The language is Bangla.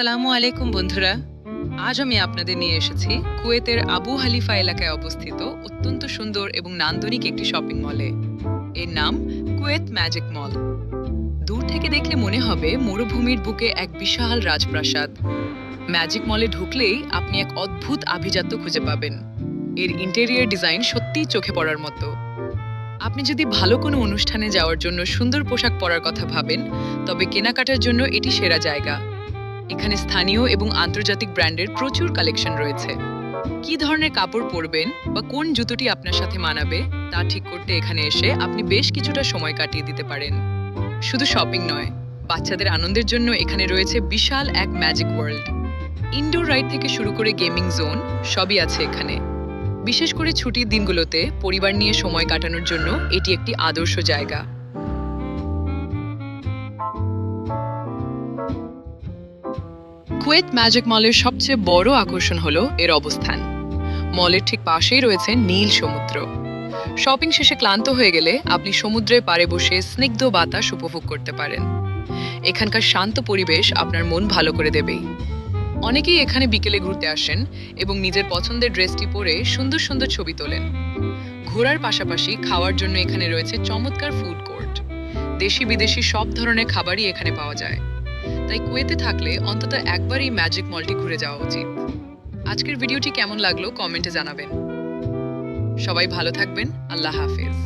আসসালামু আলাইকুম বন্ধুরা। আজ আমি আপনাদের নিয়ে এসেছি কুয়েতের আবু হালিফা এলাকায় অবস্থিত অত্যন্ত সুন্দর এবং নান্দনিক একটি শপিং মলে এর নাম কুয়েত ম্যাজিক মল দূর থেকে দেখলে মনে হবে মরুভূমির বুকে এক বিশাল রাজপ্রাসাদ। ম্যাজিক মলে ঢুকলেই আপনি এক অদ্ভুত আভিজাত্য খুঁজে পাবেন। এর ইন্টেরিয়ার ডিজাইন সত্যিই চোখে পড়ার মতো। আপনি যদি ভালো কোনো অনুষ্ঠানে যাওয়ার জন্য সুন্দর পোশাক পরার কথা ভাবেন, তবে কেনাকাটার জন্য এটি সেরা জায়গা। এখানে স্থানীয় এবং আন্তর্জাতিক ব্র্যান্ডের প্রচুর কালেকশন রয়েছে। কি ধরনের কাপড় পরবেন বা কোন জুতোটি আপনার সাথে মানাবে তা ঠিক করতে এখানে এসে আপনি বেশ কিছুটা সময় কাটিয়ে দিতে পারেন। শুধু শপিং নয়, বাচ্চাদের আনন্দের জন্য এখানে রয়েছে বিশাল এক ম্যাজিক ওয়ার্ল্ড। ইনডোর রাইড থেকে শুরু করে গেমিং জোন সবই আছে এখানে। বিশেষ করে ছুটির দিনগুলোতে পরিবার নিয়ে সময় কাটানোর জন্য এটি একটি আদর্শ জায়গা। কুয়েত ম্যাজিক মলের সবচেয়ে বড় আকর্ষণ হলো এর অবস্থান। মলের ঠিক পাশেই রয়েছে নীল সমুদ্র। শপিং শেষে ক্লান্ত হয়ে গেলে আপনি সমুদ্রের পাড়ে বসে স্নিগ্ধ বাতাস উপভোগ করতে পারেন। এখানকার শান্ত পরিবেশ আপনার মন ভালো করে দেবেই। অনেকেই এখানে বিকেলে ঘুরতে আসেন এবং নিজের পছন্দের ড্রেসটি পরে সুন্দর সুন্দর ছবি তোলেন। ঘোরার পাশাপাশি খাওয়ার জন্য এখানে রয়েছে চমৎকার ফুড কোর্ট দেশি বিদেশি সব ধরনের খাবারই এখানে পাওয়া যায়। তাই কুয়েতে থাকলে অন্তত একবার এই ম্যাজিক মলটি ঘুরে যাওয়া উচিত। আজকের ভিডিওটি কেমন লাগল কমেন্টে জানাবেন। সবাই ভালো থাকবেন। আল্লাহ হাফেজ।